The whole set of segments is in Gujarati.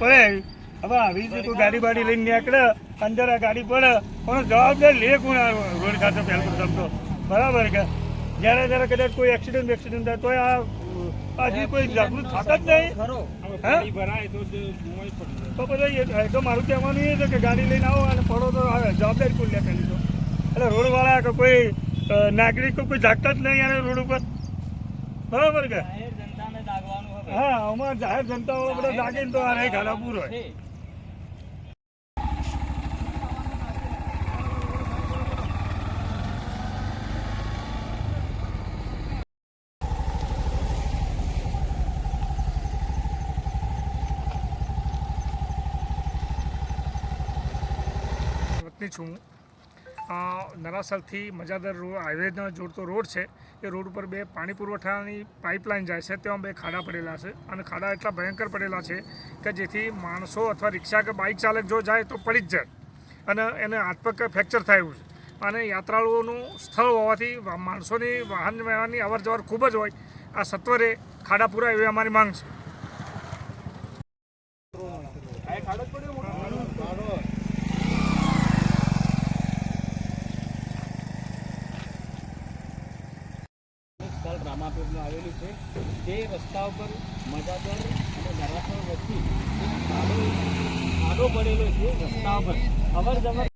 પડે. હવે આવી રીતે કોઈ ગાડી બાડી લઈને નીકળે અંદર આ ગાડી પડે. પણ જવાબદાર લે કોણ રોડ ખાતે પહેલું પ્રથમ બરાબર કે? જ્યારે જ્યારે કદાચ કોઈ એક્સિડન્ટ એક્સિડન્ટ થાય તો આ હજી કોઈ જાગૃત થતા જ નહીં. તો બધા તો મારું કહેવાનું એ છે કે ગાડી લઈને આવો અને પડો તો આવે જવાબદારી કોણ લે પહેલી તો? એટલે રોડવાળા કે કોઈ નાગરિકો કોઈ જાગતા જ નહીં આને રોડ ઉપર. બરાબર કે? હા અમારે જાહેર જનતાઓ બધા જાગીને તો આ પૂરો હોય. છું હું. નરાસરથી મજાદર રોડ હાઈવેનો જોડતો રોડ છે. એ રોડ ઉપર બે પાણી પુરવઠાની પાઇપલાઇન જાય છે. ત્યાં બે ખાડા પડેલા છે અને ખાડા એટલા ભયંકર પડેલા છે કે જેથી માણસો અથવા રિક્ષા કે બાઇક ચાલક જો જાય તો પડી જ જાય અને એને હાથપગ ફ્રેક્ચર થાય છે. અને યાત્રાળુઓનું સ્થળ હોવાથી માણસોની વાહન વ્યવહારની અવર જવર ખૂબ જ હોય. આ સત્વરે ખાડા પૂરા એવી અમારી માંગ છે. રામાપીરનું આવેલું છે. તે રસ્તા ઉપર મજાદર અને ધરાસર વચ્ચે ખાડો પડેલો છે રસ્તા ઉપર. અવર જવર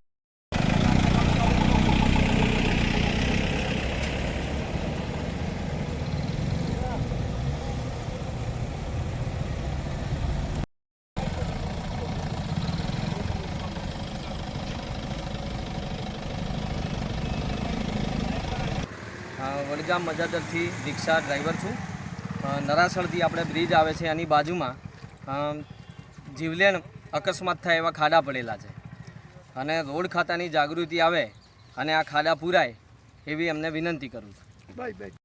વડગામ મજાદરથી રિક્ષા ડ્રાઈવર છું. નરાસણથી આપણે બ્રિજ આવે છે એની બાજુમાં. જીવલેણ અકસ્માત થાય એવા ખાડા પડેલા છે. અને રોડ ખાતાની જાગૃતિ આવે અને આ ખાડા પૂરાય એવી એમને વિનંતી કરું છું. Bye bye.